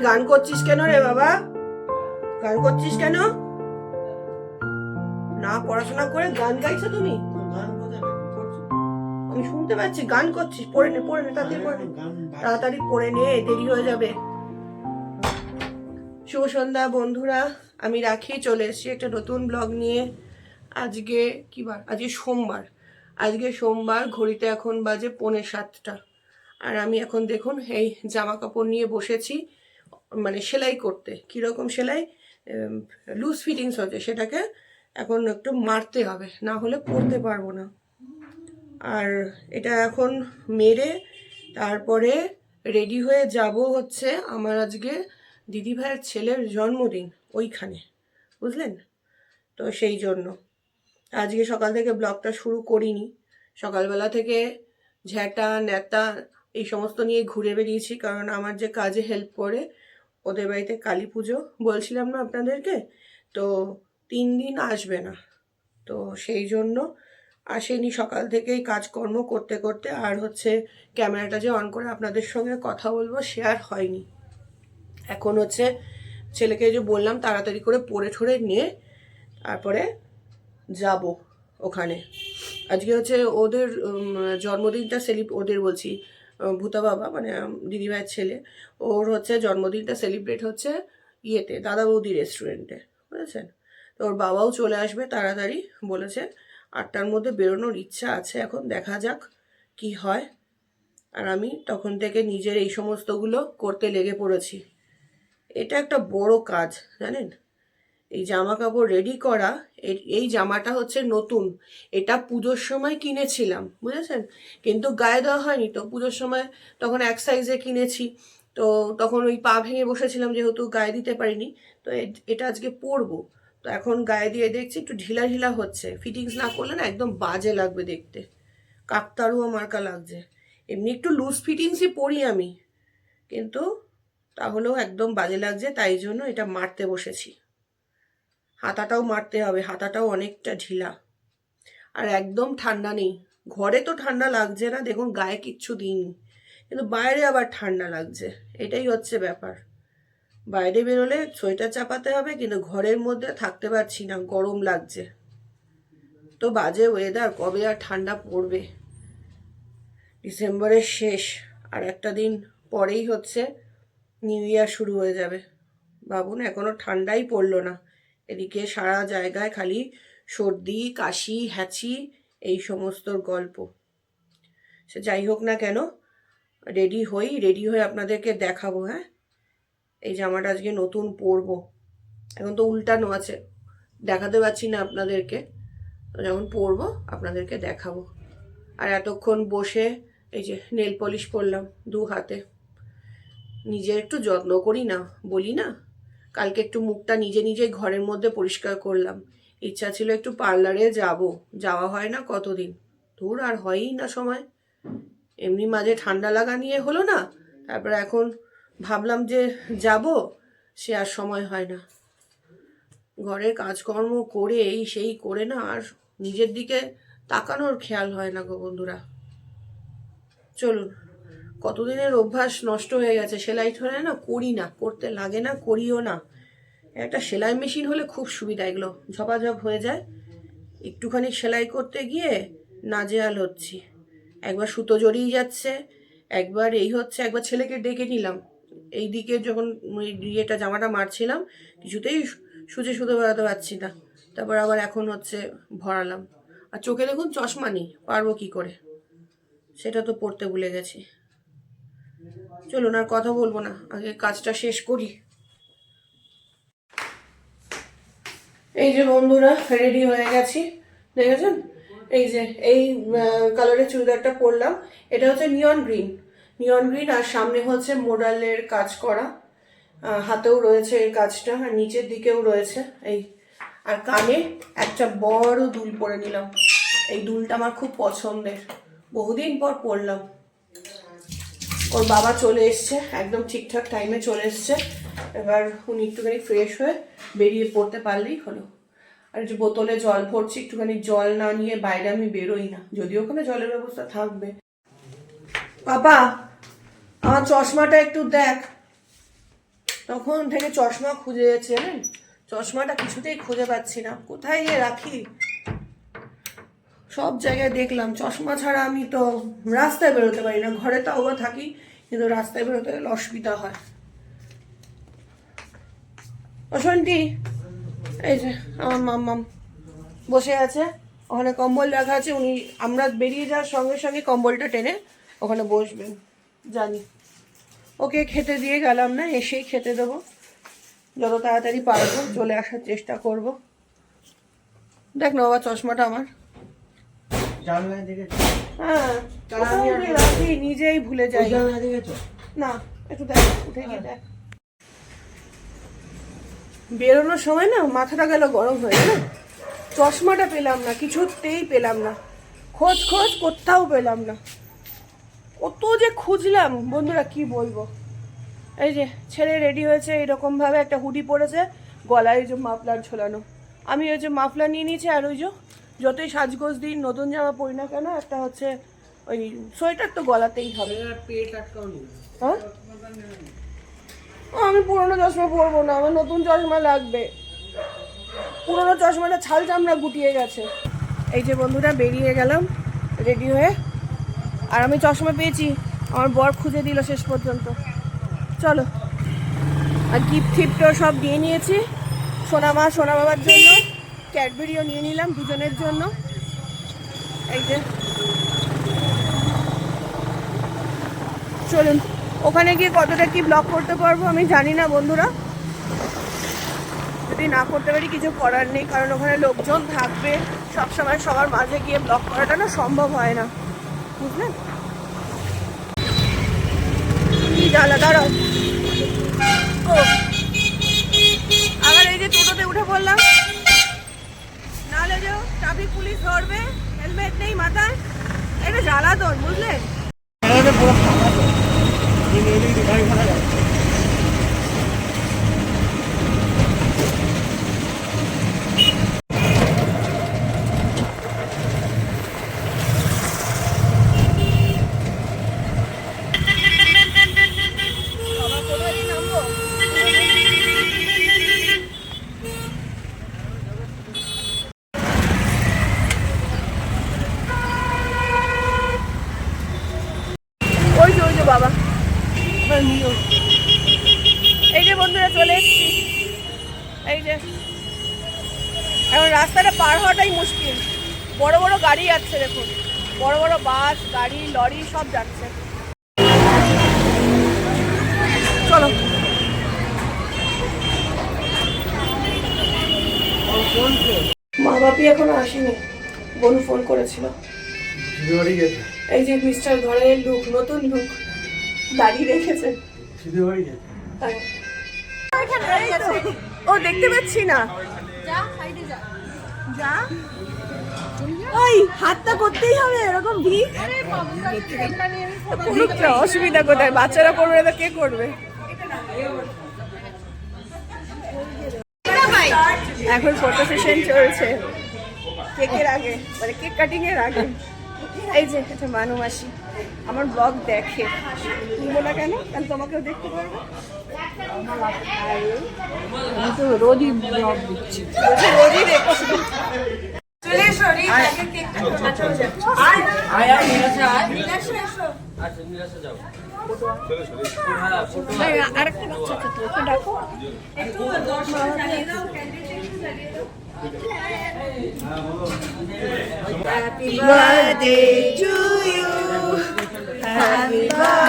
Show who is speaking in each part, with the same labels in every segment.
Speaker 1: গান করছিস কেন রে বাবা? গান করছিস কেন? না, পড়াশোনা করে গান গাইছো তুমি? আমি শুনতে পাচ্ছি, গান করছিস, পড়ে নে পড়ে নে। তাড়াতাড়ি পড়ে নে, দেরি হয়ে যাবে। শুভ সন্ধ্যা বন্ধুরা, আমি রাখি, চলে এসেছি একটা নতুন ব্লগ নিয়ে। আজকে কি বার? আজকে সোমবার। আজকে সোমবার, ঘড়িতে এখন বাজে পৌনে সাতটা। আর আমি এখন দেখুন, এই জামা কাপড় নিয়ে বসেছি। মানে সেলাই করতে। কীরকম সেলাই? লুজ ফিটিংস হচ্ছে। সেটাকে এখন একটু মারতে হবে, না হলে পরতে পারব না। আর এটা এখন মেরে তারপরে রেডি হয়ে যাব হচ্ছে আমার আজকে দিদিভাইয়ের ছেলের জন্মদিন ওইখানে। বুঝলেন? তো সেই জন্য। আজকে সকাল থেকে ব্লগটা শুরু করিনি। সকালবেলা থেকে ঝ্যাঁটা ন্যাতা এই সমস্ত নিয়ে ঘুরে বেরিয়েছি, কারণ আমার যে কাজে হেল্প করে ওদের বাড়িতে কালী পুজো বলছিলাম না আপনাদেরকে? তো তিন দিন আসবে না। তো সেই জন্য আসেনি সকাল থেকেই কাজকর্ম করতে করতে। আর হচ্ছে ক্যামেরাটা যে অন করে আপনাদের সঙ্গে কথা বলব শেয়ার হয়নি। এখন হচ্ছে ছেলেকে যে বললাম তাড়াতাড়ি করে পড়ে ঠরে নিয়ে তারপরে যাব ওখানে। আজকে হচ্ছে ওদের জন্মদিনটা সেলিব ওদের বলছি। ভূতা বাবা মানে দিদিভাইয়ের ছেলে। ওর হচ্ছে জন্মদিনটা সেলিব্রেট হচ্ছে ইয়েতে, দাদা বৌদি রেস্টুরেন্টে বুঝেছেন? তো ওর বাবাও চলে আসবে তাড়াতাড়ি, বলেছে আটটার মধ্যে বেরোনোর ইচ্ছা আছে, এখন দেখা যাক কি হয়। আর আমি তখন থেকে নিজের এই সমস্তগুলো করতে লেগে পড়েছি। এটা একটা বড় কাজ, জানেন? এই জামা কাপড় রেডি করা এই জামাটা হচ্ছে নতুন। এটা পুজোর সময় কিনেছিলাম, বুঝেছেন? কিন্তু গায়ে দেওয়া হয়নি, তো পুজোর সময় তখন এক সাইজে কিনেছি। তো তখন ওই পা ভেঙে বসেছিলাম যেহেতু গায়ে দিতে পারিনি, তো এটা আজকে পরবো। তো এখন গায়ে দিয়ে দেখছি একটু ঢিলা ঢিলা হচ্ছে। ফিটিংস না করলে না একদম বাজে লাগবে দেখতে। কাকতারুয়া মার্কা লাগছে। এমনি একটু লুজ ফিটিংসই পরি আমি। কিন্তু তাহলেও একদম বাজে লাগছে, তাই জন্য এটা মারতে বসেছি। হাতাটাও মারতে হবে, হাতাটাও অনেকটা ঢিলা। আর একদম ঠান্ডা নেই। ঘরে তো ঠান্ডা লাগছে না, দেখুন গায়ে কিচ্ছু দিইনি। কিন্তু বাইরে আবার ঠান্ডা লাগছে, এটাই হচ্ছে ব্যাপার। বাইরে বেরোলে সোয়েটার চাপাতে হবে, কিন্তু ঘরের মধ্যে থাকতে পারছি না, গরম লাগছে। তো বাজে ওয়েদার কবে আর ঠান্ডা পড়বে? ডিসেম্বরের শেষ, আর একটা দিন পরেই হচ্ছে নিউ ইয়ার শুরু হয়ে যাবে। ভাবুন এখনও ঠান্ডাই পড়ল না। এদিকে সারা জায়গায় খালি সর্দি, কাশি, হ্যাচি, এই সমস্ত গল্প। সে যাই হোক না কেন রেডি হই রেডি হয়ে আপনাদেরকে দেখাবো হ্যাঁ? এই জামাটা আজকে নতুন পরবো। এখন তো উল্টানো আছে, দেখাতে পারছি না আপনাদেরকে। যখন পরবো আপনাদেরকে দেখাবো। আর এতক্ষণ বসে এই যে নেল পলিশ করলাম দু হাতে। নিজের একটু যত্ন করি না, বলি না। কালকে একটু মুখটা নিজে নিজে ঘরের মধ্যে পরিষ্কার করলাম। ইচ্ছা ছিল একটু পার্লারে যাব। যাওয়া হয় না কতদিন? দূর আর হয়ই না সময়। এমনি মাঝে ঠান্ডা লাগা নিয়ে হলো না? তারপর এখন ভাবলাম যে যাব, সে আর সময় হয় না। ঘরের কাজকর্ম করে এই সেই করে না, আর নিজের দিকে তাকানোর খেয়াল হয় না গো বন্ধুরা। চলুন। কতদিনের অভ্যাস নষ্ট হয়ে গেছে? সেলাই ঠেলাই না করি না, করতে লাগে না, করিও না। একটা সেলাই মেশিন হলে খুব সুবিধা, এগুলো ঝপাঝপ হয়ে যায়। একটুখানি সেলাই করতে গিয়ে নাজেহাল হচ্ছি। একবার সুতো জড়িয়ে যাচ্ছে, একবার এই হচ্ছে, একবার ছেলেকে ডেকে নিলাম। এই দিকে যখন ইয়েটা, জামাটা মারছিলাম, কিছুতেই সুচে সুতো বেড়াতে পারছি না। তারপর আবার এখন হচ্ছে ভরালাম। আর চোখে দেখুন চশমা নেই, পারব কী করে? সেটা তো পড়তে ভুলে গেছি। চলুন আর কথা বলব না, আগে কাজটা শেষ করি। এই যে বন্ধুরা রেডি হয়ে গেছি, দেখেছেন? এই যে, এই কালারের চুড়িদারটা পরলাম, এটা হচ্ছে নিয়ন গ্রিন নিয়ন গ্রিন আর সামনে হচ্ছে মোডালের কাজ করা। হাতেও রয়েছে এই কাজটা আর নিচের দিকেও রয়েছে, এই। আর কানে একটা বড় দুল পরে নিলাম। এই দুলটা আমার খুব পছন্দের। বহুদিন পর পরলাম। ওর বাবা চলে এসছে, একদম ঠিকঠাক টাইমে চলে এসছে। এবার উনি একটুখানি ফ্রেশ হয়ে বেরিয়ে পড়তে পারলেই হলো। আর যে বোতলে জল ভরছি, একটুখানি জল না নিয়ে বাইরে আমি বেরোই না, যদিও ওখানে জলের ব্যবস্থা থাকবে। পাপা আমার চশমাটা একটু দেখ। তখন থেকে চশমা খুঁজে জানেন? চশমাটা কিছুতেই খুঁজে পাচ্ছি না। কোথায় গিয়ে রাখি? সব জায়গায় দেখলাম, চশমা ছাড়া আমি তো রাস্তায় বেরোতে পারি না। ঘরে তো থাকি কিন্তু রাস্তায় বেরোতে গেলে অসুবিধা হয়। অশান্তি এই যে আমার মাম্মাম বসে আছে ওখানে কম্বল রাখা আছে উনি আমরা বেরিয়ে যাওয়ার সঙ্গে সঙ্গে কম্বলটা টেনে ওখানে বসবেন জানি। ওকে খেতে দিয়ে গেলাম না এসেই খেতে দেবো। যত তাড়াতাড়ি পারব চলে আসার চেষ্টা করব। দেখ না বাবা চশমাটা আমার। হ্যাঁ।
Speaker 2: আমি
Speaker 1: নিজেই ভুলে যাই। না একটু দেখ উঠে গিয়ে দেখ। বেরোনোর সময় না মাথাটা গেল গরম হয়ে গেল। চশমাটা পেলাম না কিছুতেই পেলাম না। খোঁজ খোঁজ কোথাও পেলাম না। কত যে খুঁজলাম বন্ধুরা কি বলব? এই যে ছেলে রেডি হয়েছে এরকম ভাবে একটা হুডি পরেছে গলায় ওই যে মাফলার ঝোলানো। আমি ওই যে মাফলার নিয়ে নিয়েছি আর ওই যে যতই সাজগোজ দিন নতুন জামা পরি না কেন একটা হচ্ছে ওই সোয়েটার তো গলাতেই হবে। হ্যাঁ? ও, আমি পুরোনো চশমা পরবো না আমার নতুন চশমা লাগবে। পুরোনো চশমাটা ছাল চামড়া গুটিয়ে গেছে। এই যে বন্ধুরা বেরিয়ে গেলাম রেডি হয়ে। আর আমি চশমা পেয়েছি আমার বর খুঁজে দিল শেষ পর্যন্ত। চলো। আর গিফট ফিফটও সব নিয়ে নিয়েছি সোনা মা সোনা বাবার জন্য ক্যাডবেরিও নিয়ে নিলাম দুজনের জন্য। এই যে। চলুন, ওখানে গিয়ে কতটা কি ব্লক করতে পারব আমি জানি না বন্ধুরা। যদি না করতে পারি কিছু করার নেই, কারণ ওখানে লোকজন থাকবে। সবসময় সবার মাঝে গিয়ে ব্লক করাটা না সম্ভব হয় না। বুঝলেন? জ্বালা আবার এই যে টোটোতে উঠে পড়লাম। ট্রাফিক পুলিশ ধরবে হেলমেট নেই মাথায়। এটা জ্বালাতন, বুঝলেন?
Speaker 2: জানলাটা পুরো ফাঁকা তো দিন এদিক দিয়ে গাড়ি ঘোড়া যায়
Speaker 1: বাবা কোথায় নামবো ওই যে ওই যে বাবা এবার নিও। এই যে বন্ধুরা চলে এসেছি। এই যে। এখন রাস্তাটা পার হওয়াটাই মুশকিল। বড় বড় গাড়ি যাচ্ছে দেখুন। বড় বড় বাস গাড়ি লরি সব যাচ্ছে। চলো। মা বাপি এখনও আসেনি। বোন ফোন করেছিল। এই যে মিস্টার ঘরের লুক নতুন লুক। দাঁড়িয়ে রেখেছে। হ্যাঁ। ও দেখতে পাচ্ছি না। ওই হাতটা করতেই হবে এরকম ভিড় অসুবিধা কোথায়? বাচ্চারা করবে না তো কে করবে? এখন ফটো সেশন চলছে। কেকের আগে মানে কেক কাটিং এর আগে। এই যে এটা মানু মাসি। আমার ব্লগ দেখে। তুলবো না কেন? তাহলে তোমাকেও দেখতে পারব।
Speaker 2: আমি তো রোজই ব্লগ দিচ্ছি।
Speaker 1: রোজই দেখছি চলে এসো রে। এই, আরেকটা বাচ্চা তো, ওকে ডাকো। একটু দর্শন জ্বালিয়ে দাও, ক্যান্ডেলটা একটু দাও। Happy birthday to you. Happy birthday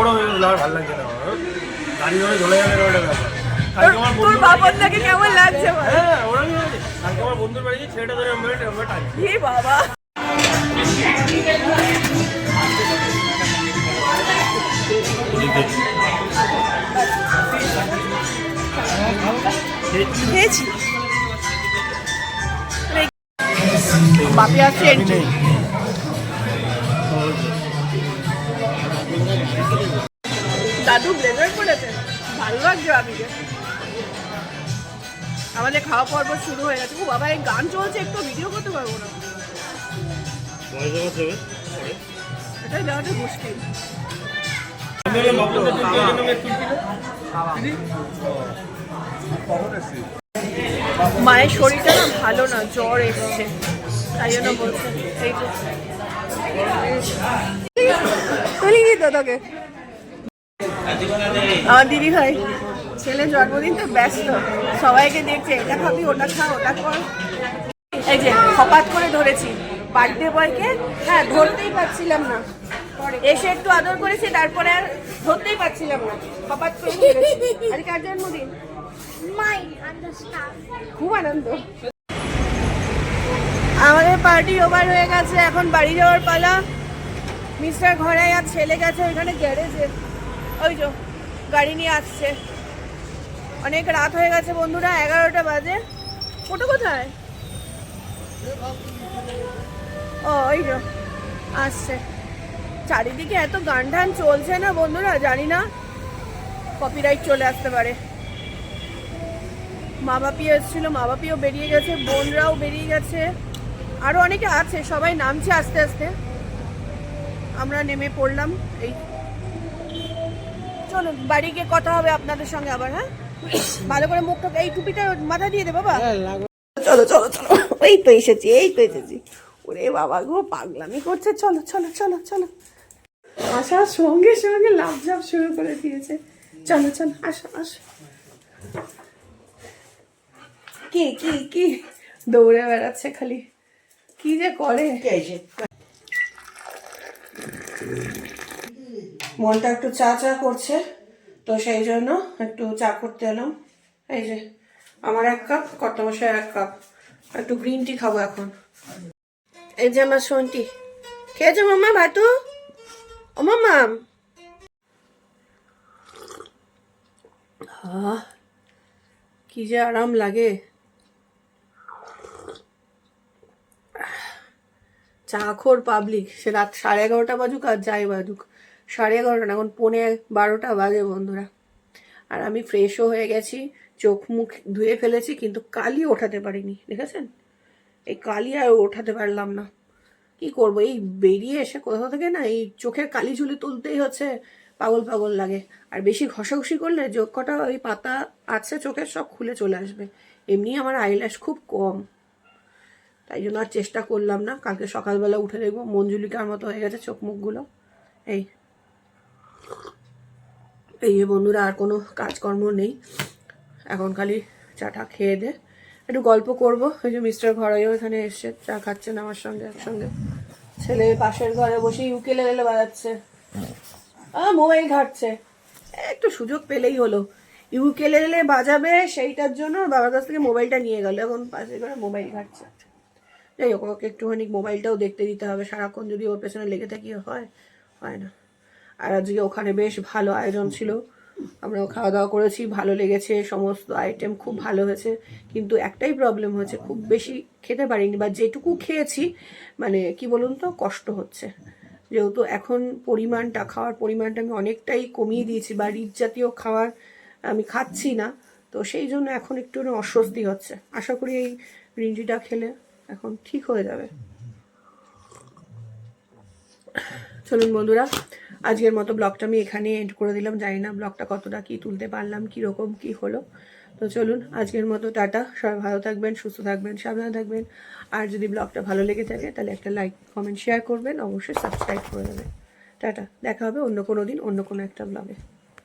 Speaker 2: বড় হয়ে গেল আর ভালো লাগছে না আমার। গাড়ি ধরে চলে যাবে ওটা ব্যাপার।
Speaker 1: তোর কেমন লাগছে?
Speaker 2: হ্যাঁ ওরকমই কালকে আমার বন্ধুর বাড়ি ছেলেটা ধরে আমরা আমরা টানি
Speaker 1: বাবা। খেয়েছি। বাপি এন্ট্রি দাদু ব্লেজার পরেছে ভালো লাগছে বাপিকে আমাদের খাওয়া পর্ব শুরু হয়ে গেছে। ও বাবা এই গান চলছে একটু ভিডিও করতে পারব না। এটাই দেওয়াটা মুশকিল। মায়ের শরীরটা না ভালো না জ্বর এসছে। তাই জন্য বলছে এই তুলি তোকে আমার দিদি ভাই ছেলে জন্মদিন তো ব্যস্ত সবাইকে দেখছে এটা খাবি ওটা খা ওটা কর এই যে হপাত করে ধরেছি বার্থডে বয়কে হ্যাঁ ধরতেই পারছিলাম না। এসে একটু আদর করেছি তারপরে আর ধরতেই পারছিলাম না। হপাত করে ধরেছি। আরে কার জন্মদিন. খুব আনন্দ। আমাদের পার্টি ওভার হয়ে গেছে এখন বাড়ি যাওয়ার পালা। মিস্টার ঘরে আর ছেলে গেছে ওইখানে গ্যারেজে ওই তো, গাড়ি নিয়ে আসছে। অনেক রাত হয়ে গেছে বন্ধুরা, এগারোটা বাজে। ওটা কোথায়? ও, ওই তো, আসছে। চারিদিকে এত গান টান চলছে না বন্ধুরা, জানি না। কপিরাইট চলে আসতে পারে। মা বাপিও এসেছিল মা বাপিও বেরিয়ে গেছে, বোনরাও বেরিয়ে গেছে। আরও অনেকে আছে, সবাই নামছে আস্তে আস্তে। আমরা নেমে পড়লাম, এই চলো বাড়ি গিয়ে কথা হবে আপনাদের সঙ্গে আবার হ্যাঁ? ভালো করে মুখটা এই টুপিটা মাথা দিয়ে দে বাবা। চলো চলো চলো। এই তো এসেছি এই তো এসেছি। ওরে বাবা গো পাগলামি করছে। চলো চলো চলো চলো। আসার সঙ্গে সঙ্গে লাভ ঝাপ শুরু করে দিয়েছে। চলো চলো আসো আসো। কি কি কি? দৌড়ে বেড়াচ্ছে খালি। কি যে করে? মনটা একটু চা চা করছে, তো সেই জন্য একটু চা করতে এলাম। এই যে, আমার এক কাপ কত মশাই এক কাপ। একটু গ্রিন টি খাব এখন। এই যে আমার সোনটি। খেয়েছো মাম্মা ভাতু ও মাম্মা। কি যে আরাম লাগে। চাখোর পাবলিক সে রাত সাড়ে এগারোটা বাজুক আর যাই বাজুক। সাড়ে এগারোটা না, এখন পৌনে বারোটা বাজে বন্ধুরা। আর আমি ফ্রেশও হয়ে গেছি, চোখ মুখ ধুয়ে ফেলেছি, কিন্তু কালি ওঠাতে পারিনি, দেখেছেন? এই কালি আর ওঠাতে পারলাম না। কি করব, এই বেরিয়ে এসে কোথাও থেকে না, এই চোখের কালি ঝুলি তুলতেই হচ্ছে, পাগল পাগল লাগে। আর বেশি ঘষাঘষি করলে চোখ কটা ওই পাতা আছে চোখের, সব খুলে চলে আসবে। এমনি আমার আইল্যাশ খুব কম। তাই জন্য আর চেষ্টা করলাম না, কালকে সকালবেলা উঠে দেখব মঞ্জুলিকার মতো হয়ে গেছে চোখ মুখগুলো। এই এই যে বন্ধুরা, আর কোনো কাজকর্ম নেই। এখন খালি চাটা খেয়ে দে। একটু গল্প করব। ওই যে মিস্টার ঘরেও এখানে এসছে চা খাচ্ছেন আমার সঙ্গে একসঙ্গে। ছেলে পাশের ঘরে বসে ইউকেলে লেলে বাজাচ্ছে। মোবাইল ঘাটছে। একটু সুযোগ পেলেই হলো। ইউকেলেলে বাজাবে সেইটার জন্য বাবার কাছ থেকে মোবাইলটা নিয়ে গেল। এখন পাশের ঘরে মোবাইল ঘাটছে। যাই হোক, ওকে একটুখানি মোবাইলটাও দেখতে দিতে হবে। সারাক্ষণ যদি ওর পেছনে লেগে থাকি, হয় হয় না। আর আজকে ওখানে বেশ ভালো আয়োজন ছিল। আমরাও খাওয়া দাওয়া করেছি, ভালো লেগেছে, সমস্ত আইটেম খুব ভালো হয়েছে। কিন্তু একটাই প্রবলেম হয়েছে, খুব বেশি খেতে পারিনি বা যেটুকু খেয়েছি মানে কি বলুন তো, কষ্ট হচ্ছে। যেহেতু এখন পরিমাণটা, খাওয়ার পরিমাণটা আমি অনেকটাই কমিয়ে দিয়েছি বা রিচ জাতীয় খাবার আমি খাচ্ছি না, তো সেই জন্য এখন একটু অস্বস্তি হচ্ছে। আশা করি এই রিঞ্জিটা খেলে এখন ঠিক হয়ে যাবে। চলুন বন্ধুরা আজকের মতো ব্লগটা আমি এখানে এন্ড করে দিলাম। জানি না ব্লগটা কতটা কি তুলতে পারলাম কীরকম কি হলো। তো চলুন, আজকের মতো টাটা। সবাই ভালো থাকবেন, সুস্থ থাকবেন, সাবধানে থাকবেন। আর যদি ব্লগটা ভালো লেগে থাকে, তাহলে একটা লাইক কমেন্ট শেয়ার করবেন। অবশ্যই সাবস্ক্রাইব করে দেবেন। টাটা, দেখা হবে অন্য কোনো দিন, অন্য কোনো একটা ব্লগে